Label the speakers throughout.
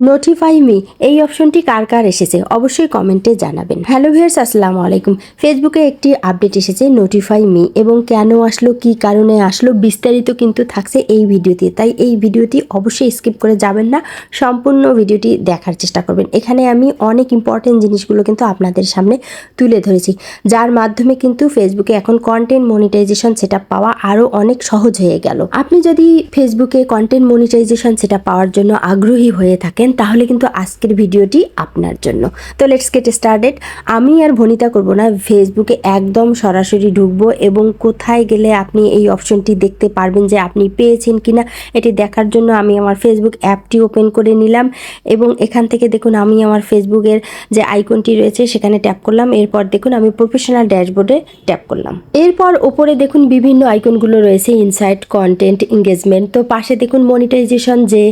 Speaker 1: Notify me এই অপশনটি কার কার এসেছে? অবশ্যই কমেন্টে জানাবেন। হ্যালো ভিয়ার্স আসসালামু আলাইকুম। ফেসবুকে একটি আপডেট এসেছে নোটিফাই মি এবং কেন আসলো, কি কারণে আসলো, বিস্তারিত কিন্তু থাকছে এই ভিডিওতে। তাই এই ভিডিওটি অবশ্যই স্কিপ করে যাবেন না, সম্পূর্ণ ভিডিওটি দেখার চেষ্টা করবেন। এখানে আমি অনেক ইম্পর্টেন্ট জিনিসগুলো কিন্তু আপনাদের সামনে তুলে ধরেছি, যার মাধ্যমে কিন্তু ফেসবুকে এখন কন্টেন্ট মনিটাইজেশন সেটা পাওয়া আরও অনেক সহজ হয়ে গেল। আপনি যদি ফেসবুকে কন্টেন্ট মনিটাইজেশন সেটা পাওয়ার জন্য আগ্রহী হয়ে থাকেন তাহলে কিন্তু আজকের ভিডিওটি আপনার জন্য। তো লেটস গেট স্টার্টেড আমি আর ভনিতা করব না ফেসবুকে একদম সরাসরি ঢুকবো এবং কোথায় গেলে আপনি এই অপশনটি দেখতে পারবেন যে আপনি পেয়েছেন কিনা, এটি দেখার জন্য আমি আমার ফেসবুক অ্যাপটি ওপেন করে নিলাম এবং এখান থেকে দেখুন আমি আমার ফেসবুকের যে আইকনটি রয়েছে সেখানে ট্যাপ করলাম, এরপর দেখুন আমি প্রফেশনাল ড্যাশবোর্ডে ট্যাপ করলাম। এরপর ওপরে দেখুন বিভিন্ন আইকনগুলো রয়েছে ইনসাইট কন্টেন্ট এঙ্গেজমেন্ট তো পাশে দেখুন মনিটাইজেশন যে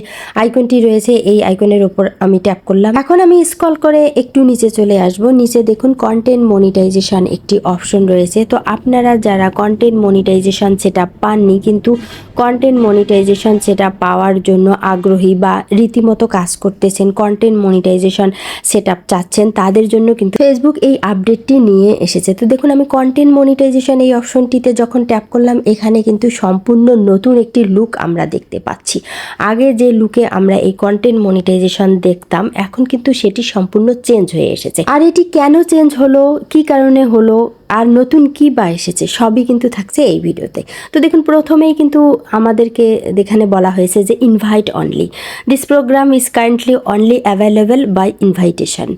Speaker 1: আইকনটি রয়েছে, এই আইকনের ওপর আমি ট্যাপ করলাম। এখন আমি স্ক্রল করে একটু নিচে চলে আসব। নিচে দেখুন কন্টেন্ট মনিটাইজেশন একটি অপশন রয়েছে। তো আপনারা যারা কন্টেন্ট মনিটাইজেশন সেটা পাননি, কিন্তু কন্টেন্ট মনিটাইজেশন সেটা পাওয়ার জন্য আগ্রহী বা রীতিমতো কাজ করতেছেন কন্টেন্ট মনিটাইজেশন সেট চাচ্ছেন, তাদের জন্য কিন্তু ফেসবুক এই আপডেটটি নিয়ে এসেছে। তো দেখুন আমি কন্টেন্ট মনিটাইজেশন এই অপশনটিতে যখন ট্যাপ করলাম, এখানে কিন্তু সম্পূর্ণ নতুন একটি লুক আমরা দেখতে পাচ্ছি। আগে যে লুকে আমরা এই কন্টেন্ট মনিটাইজেশন দেখতাম, এখন কিন্তু সেটি সম্পূর্ণ চেঞ্জ হয়ে এসেছে। আর এটি কেন চেঞ্জ হলো, কি কারণে হলো, আর নতুন কি বা এসেছে, সবই কিন্তু থাকছে এই ভিডিওতে। তো দেখুন, প্রথমেই কিন্তু আমাদেরকে এখানে বলা হয়েছে যে invite only this program is currently only available by invitation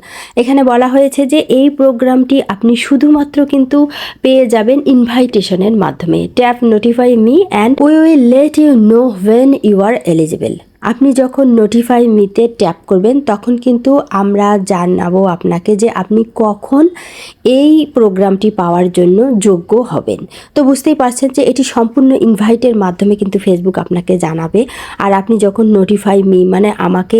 Speaker 1: এখানে বলা হয়েছে যে এই প্রোগ্রামটি আপনি শুধুমাত্র কিন্তু পেয়ে যাবেন ইনভাইটেশনের মাধ্যমে। Tap notify me and we will let you know when you are eligible আপনি যখন নোটিফাই মিতে ট্যাপ করবেন, তখন কিন্তু আমরা জানাব আপনাকে যে আপনি কখন এই প্রোগ্রামটি পাওয়ার জন্য যোগ্য হবেন। তো বুঝতেই পারছেন যে এটি সম্পূর্ণ ইনভাইটের মাধ্যমে কিন্তু ফেসবুক আপনাকে জানাবে। আর আপনি যখন নোটিফাই মি মানে আমাকে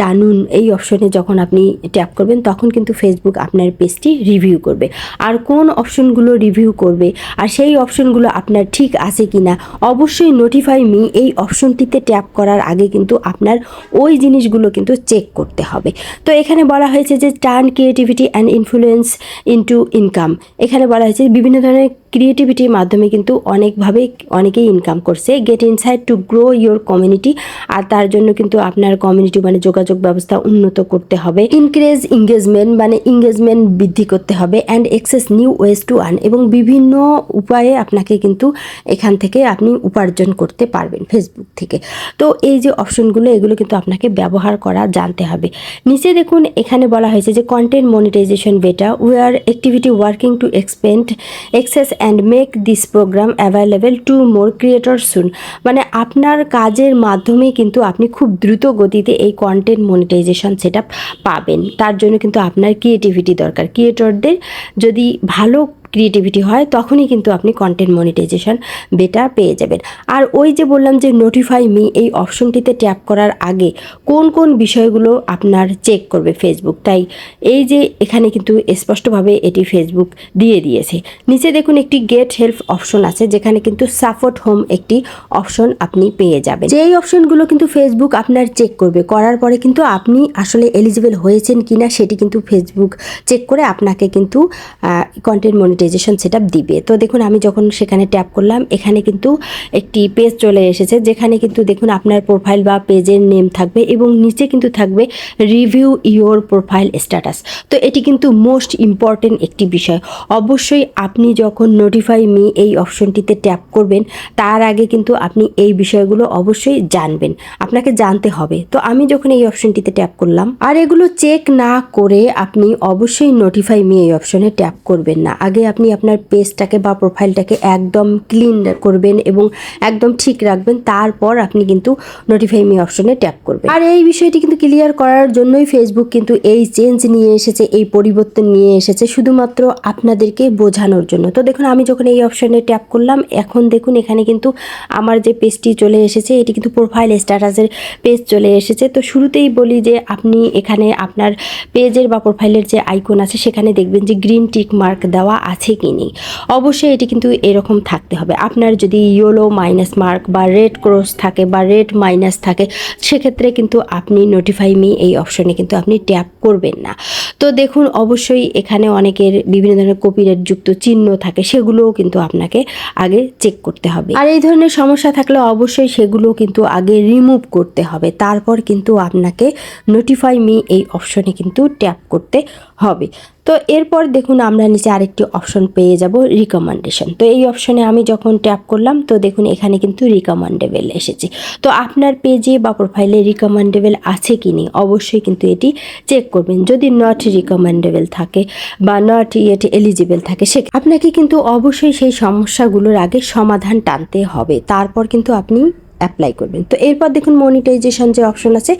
Speaker 1: জানুন এই অপশনে যখন আপনি ট্যাপ করবেন, তখন কিন্তু ফেসবুক আপনার পেজটি রিভিউ করবে। আর কোন অপশনগুলো রিভিউ করবে, আর সেই অপশনগুলো আপনার ঠিক আছে কি না অবশ্যই নোটিফাই মি এই অপশনটিতে ট্যাপ করার আগে কিন্তু আপনার ওই জিনিসগুলো কিন্তু চেক করতে হবে। তো এখানে বলা হয়েছে যে turn creativity and influence into income এখানে বলা হয়েছে বিভিন্ন ধরনের ক্রিয়েটিভিটির মাধ্যমে কিন্তু অনেকভাবে অনেকেই ইনকাম করছে। Get inside to grow your community আর তার জন্য কিন্তু আপনার কমিউনিটি মানে যোগাযোগ ব্যবস্থা উন্নত করতে হবে। ইনক্রেজ এঙ্গেজমেন্ট মানে এঙ্গেজমেন্ট বৃদ্ধি করতে হবে and access new ways to earn এবং বিভিন্ন উপায়ে আপনাকে কিন্তু এখান থেকে আপনি উপার্জন করতে পারবেন ফেসবুক থেকে। তো এই যে অপশনগুলো, এগুলো কিন্তু আপনাকে ব্যবহার করা জানতে হবে। নিচে দেখুন, এখানে বলা হয়েছে যে content monetization beta we are activity working to expand access and make this program available to more creator soon মানে আপনার কাজের মাধ্যমে কিন্তু আপনি খুব দ্রুত গতিতে এই কন্টেন্ট মনিটাইজেশন সেটা পাবেন। তার জন্য কিন্তু আপনার ক্রিয়েটিভিটি দরকার। ক্রিয়েটরদের যদি ভালো ক্রিয়েটিভিটি হয়, তখনই কিন্তু আপনি কন্টেন্ট মনিটাইজেশন বেটার পেয়ে যাবেন। আর ওই যে বললাম যে নোটিফাই মি এই অপশনটিতে ট্যাপ করার আগে কোন কোন বিষয়গুলো আপনার চেক করবে ফেসবুক তাই এই যে এখানে কিন্তু স্পষ্টভাবে এটি ফেসবুক দিয়ে দিয়েছে। নিচে দেখুন একটি গেট হেল্প অপশন আছে, যেখানে কিন্তু সাপোর্ট হোম একটি অপশন আপনি পেয়ে যাবেন। যেই অপশনগুলো কিন্তু ফেসবুক আপনার চেক করবে, করার পরে কিন্তু আপনি আসলে এলিজিবল হয়েছেন কিনা সেটি কিন্তু ফেসবুক চেক করে আপনাকে কিন্তু কন্টেন্ট মনিটাইজেশন সেট দিবে। তো দেখুন, আমি যখন সেখানে ট্যাপ করলাম, এখানে কিন্তু একটি পেজ চলে এসেছে, যেখানে কিন্তু দেখুন আপনার প্রোফাইল বা পেজের নেম থাকবে এবং নিচে কিন্তু থাকবে রিভিউ ইওর প্রোফাইল স্ট্যাটাস তো এটি কিন্তু মোস্ট ইম্পর্টেন্ট একটি বিষয়। অবশ্যই আপনি যখন নোটিফাই মি এই অপশনটিতে ট্যাপ করবেন, তার আগে কিন্তু আপনি এই বিষয়গুলো অবশ্যই জানবেন। আপনাকে জানতে হবে। তো আমি যখন এই অপশনটিতে ট্যাপ করলাম, আর এগুলো চেক না করে আপনি অবশ্যই নোটিফাই মি এই অপশনে ট্যাপ করবেন না। আগে আপনি আপনার পেজটাকে বা প্রোফাইলটাকে একদম ক্লিন করবেন এবং একদম ঠিক রাখবেন, তারপর আপনি কিন্তু নোটিফাই মি অপশনে ট্যাপ করবেন। আর এই বিষয়টি কিন্তু ক্লিয়ার করার জন্যই ফেসবুক কিন্তু এই চেঞ্জ নিয়ে এসেছে, এই পরিবর্তন নিয়ে এসেছে, শুধুমাত্র আপনাদেরকে বোঝানোর জন্য। তো দেখুন, আমি যখন এই অপশনে ট্যাপ করলাম, এখন দেখুন এখানে কিন্তু আমার যে পেজটি চলে এসেছে, এটি কিন্তু প্রোফাইল স্ট্যাটাসের পেজ চলে এসেছে। তো শুরুতেই বলি যে, আপনি এখানে আপনার পেজের বা প্রোফাইলের যে আইকন আছে, সেখানে দেখবেন যে গ্রিন টিক মার্ক দেওয়া আছে। আছে কি নেই। অবশ্যই এটি কিন্তু এরকম থাকতে হবে। আপনার যদি ইয়েলো মাইনাস মার্ক বা রেড ক্রস থাকে বা রেড মাইনাস থাকে, সেক্ষেত্রে কিন্তু আপনি নোটিফাই মি এই অপশনে কিন্তু আপনি ট্যাপ করবেন না। তো দেখুন, অবশ্যই এখানে অনেকের বিভিন্ন ধরনের কপিরাইট যুক্ত চিহ্ন থাকে, সেগুলোও কিন্তু আপনাকে আগে চেক করতে হবে। আর এই ধরনের সমস্যা থাকলে অবশ্যই সেগুলো কিন্তু আগে রিমুভ করতে হবে। তারপর কিন্তু আপনাকে নোটিফাই মি এই অপশনে কিন্তু ট্যাপ করতে হবে। তো এরপর দেখুন আমরা নিচে আরেকটি অপশন পেয়ে যাব রিকমেন্ডেশন তো এই অপশনে আমি যখন ট্যাপ করলাম, তো দেখুন এখানে কিন্তু রিকমেন্ডেবেল এসেছে। তো আপনার পেজে বা প্রোফাইলে রিকমেন্ডেবেল আছে কি নেই, অবশ্যই কিন্তু এটি চেক করবেন। যদি নট রিকমেন্ডেবেল থাকে বা নট ইয়েট এলিজিবল থাকে, সে আপনাকে কিন্তু অবশ্যই সেই সমস্যাগুলোর আগে সমাধান টানতে হবে। তারপর কিন্তু আপনি অ্যাপ্লাই করবেন। তো এরপর দেখুন মনিটাইজেশন যে অপশন আছে,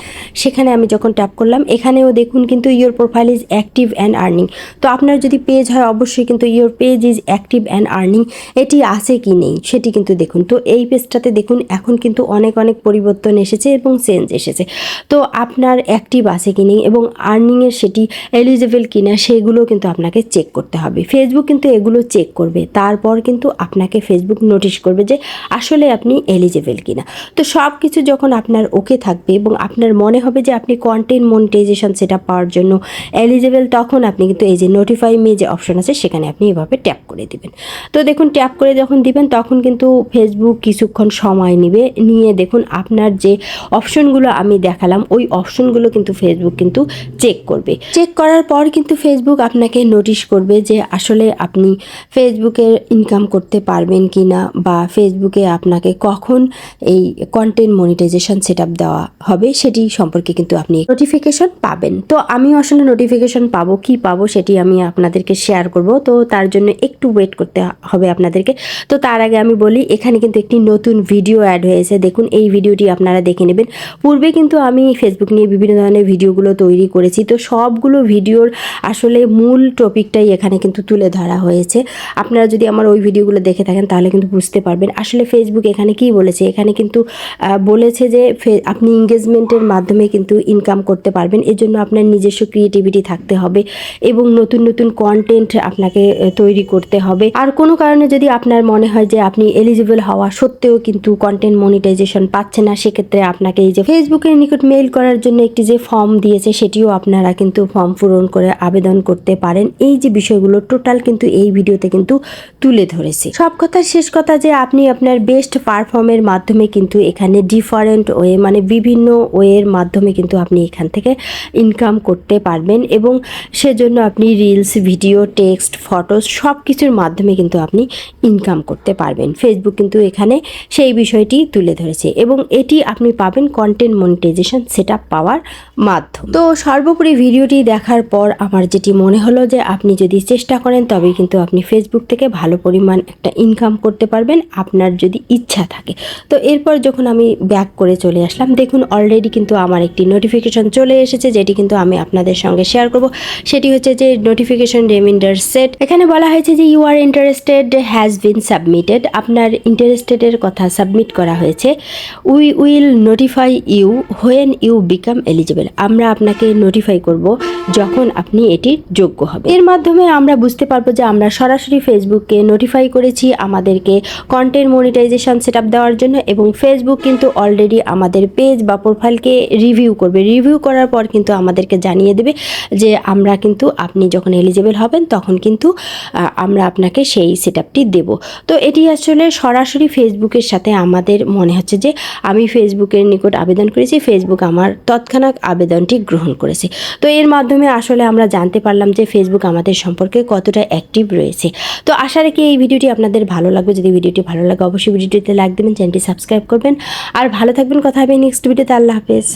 Speaker 1: সেখানে আমি যখন ট্যাপ করলাম, এখানেও দেখুন কিন্তু your profile is active and earning তো আপনার যদি পেজ হয়, অবশ্যই কিন্তু your page is active and earning এটি আছে কি নেই, সেটি কিন্তু দেখুন। তো এই পেজটাতে দেখুন, এখন কিন্তু অনেক অনেক পরিবর্তন এসেছে এবং চেঞ্জ এসেছে। তো আপনার অ্যাক্টিভ আছে কি নেই এবং আর্নিংয়ের সেটি এলিজেবল কি না সেগুলো কিন্তু আপনাকে চেক করতে হবে। ফেসবুক কিন্তু এগুলো চেক করবে। তারপর কিন্তু আপনাকে ফেসবুক নোটিশ করবে যে আসলে আপনি এলিজিবল কিনা। তো সব কিছু যখন আপনার ওকে থাকবে এবং আপনার মনে হবে যে আপনি কন্টেন্ট মনিটাইজেশন সেটা পাওয়ার জন্য এলিজেবেল তখন আপনি কিন্তু এই যে নোটিফাই মে যে অপশন আছে, সেখানে আপনি এভাবে ট্যাপ করে দিবেন। তো দেখুন ট্যাপ করে যখন দিবেন, তখন কিন্তু ফেসবুক কিছুক্ষণ সময় নেবে। নিয়ে দেখুন, আপনার যে অপশনগুলো আমি দেখালাম, ওই অপশনগুলো কিন্তু ফেসবুক কিন্তু চেক করবে। চেক করার পর কিন্তু ফেসবুক আপনাকে নোটিশ করবে যে আসলে আপনি ফেসবুকে ইনকাম করতে পারবেন কি না বা ফেসবুকে আপনাকে কখন এই কন্টেন্ট মনিটাইজেশন সেট দেওয়া হবে সেটি সম্পর্কে কিন্তু আপনি নোটিফিকেশন পাবেন। তো আমি আসলে নোটিফিকেশন পাবো, কি পাবো সেটি আমি আপনাদেরকে শেয়ার করব। তো তার জন্য একটু ওয়েট করতে হবে আপনাদেরকে। তো তার আগে আমি বলি, এখানে কিন্তু একটি নতুন ভিডিও অ্যাড হয়েছে। দেখুন, এই ভিডিওটি আপনারা দেখে নেবেন। পূর্বে কিন্তু আমি ফেসবুক নিয়ে বিভিন্ন ধরনের ভিডিওগুলো তৈরি করেছি। তো সবগুলো ভিডিওর আসলে মূল টপিকটাই এখানে কিন্তু তুলে ধরা হয়েছে। আপনারা যদি আমার ওই ভিডিওগুলো দেখে থাকেন, তাহলে কিন্তু বুঝতে পারবেন। আসলে ফেসবুক এখানে কি বলেছে? এখানে কিন্তু বলেছে যে আপনি এঙ্গেজমেন্টের মাধ্যমে কিন্তু ইনকাম করতে পারবেন। এর জন্য আপনার নিজস্ব ক্রিয়েটিভিটি থাকতে হবে এবং নতুন নতুন কন্টেন্ট আপনাকে তৈরি করতে হবে। আর কোনো কারণে যদি আপনার মনে হয় যে আপনি এলিজিবল হওয়া সত্ত্বেও কিন্তু কন্টেন্ট মনিটাইজেশন পাচ্ছে না, সেক্ষেত্রে আপনাকে এই যে ফেসবুকের নিকট মেইল করার জন্য একটি যে ফর্ম দিয়েছে, সেটিও আপনারা কিন্তু ফর্ম পূরণ করে আবেদন করতে পারেন। এই যে বিষয়গুলো টোটাল কিন্তু এই ভিডিওতে কিন্তু তুলে ধরেছে। সব কথা শেষ কথা যে আপনি আপনার বেস্ট পারফর্মের মাধ্যমে কিন্তু এখানে ডিফারেন্ট ওয়ে মানে বিভিন্ন ওয়ের মাধ্যমে কিন্তু আপনি এখান থেকে ইনকাম করতে পারবেন এবং সেজন্য আপনি রিলস ভিডিও টেক্সট ফটোস সব কিছুর মাধ্যমে কিন্তু আপনি ইনকাম করতে পারবেন। ফেসবুক কিন্তু এখানে সেই বিষয়টি তুলে ধরেছে এবং এটি আপনি পাবেন কন্টেন্ট মনিটাইজেশন সেট পাওয়ার মাধ্যম। তো সর্বোপরি ভিডিওটি দেখার পর আমার যেটি মনে হলো যে আপনি যদি চেষ্টা করেন তবে কিন্তু আপনি ফেসবুক থেকে ভালো পরিমাণ একটা ইনকাম করতে পারবেন, আপনার যদি ইচ্ছা থাকে। তো এরপর যখন আমি ব্যাক করে চলে আসলাম, দেখুন অলরেডি কিন্তু আমার একটি নোটিফিকেশন চলে এসেছে, যেটি কিন্তু আমি আপনাদের সঙ্গে শেয়ার করব। সেটি হচ্ছে যে নোটিফিকেশন রিমাইন্ডার সেট এখানে বলা হয়েছে যে you are interested has been submitted আপনার ইন্টারেস্টেডের কথা সাবমিট করা হয়েছে। We will notify you when you become eligible আমরা আপনাকে নোটিফাই করব যখন আপনি এটি যোগ্য হবে এর মাধ্যমে আমরা বুঝতে পারব যে আমরা সরাসরি ফেসবুককে নোটিফাই করেছি আমাদেরকে কন্টেন্ট মনিটাইজেশন সেট দেওয়ার জন্য এবং ফেসবুক কিন্তু অলরেডি আমাদের পেজ বা প্রোফাইলকে রিভিউ করবে। রিভিউ করার পর কিন্তু আমাদেরকে জানিয়ে দেবে যে আমরা কিন্তু আপনি যখন এলিজিবল হবেন তখন কিন্তু আহ, আমরা আপনাকে সেই সেট আপটি দেবো। তো এটি আসলে সরাসরি ফেসবুকের সাথে আমাদের মনে হচ্ছে যে আমি ফেসবুকের নিকট আবেদন করেছি, ফেসবুক আমার তৎক্ষণাৎ আবেদনটি গ্রহণ করেছে। তো এর মাধ্যমে আসলে আমরা জানতে পারলাম যে ফেসবুক আমাদের সম্পর্কে কতটা অ্যাক্টিভ রয়েছে। তো আশা রেখে এই ভিডিওটি আপনাদের ভালো লাগবে। যদি ভিডিওটি ভালো লাগে, অবশ্যই ভিডিওটিতে লাইক দেবেন, চ্যানেলটি সাবস্ক্রাইব করবেন। আর ভালো থাকবেন, কথা হবে নেক্সট ভিডিওতে আল্লাহ হাফেজ।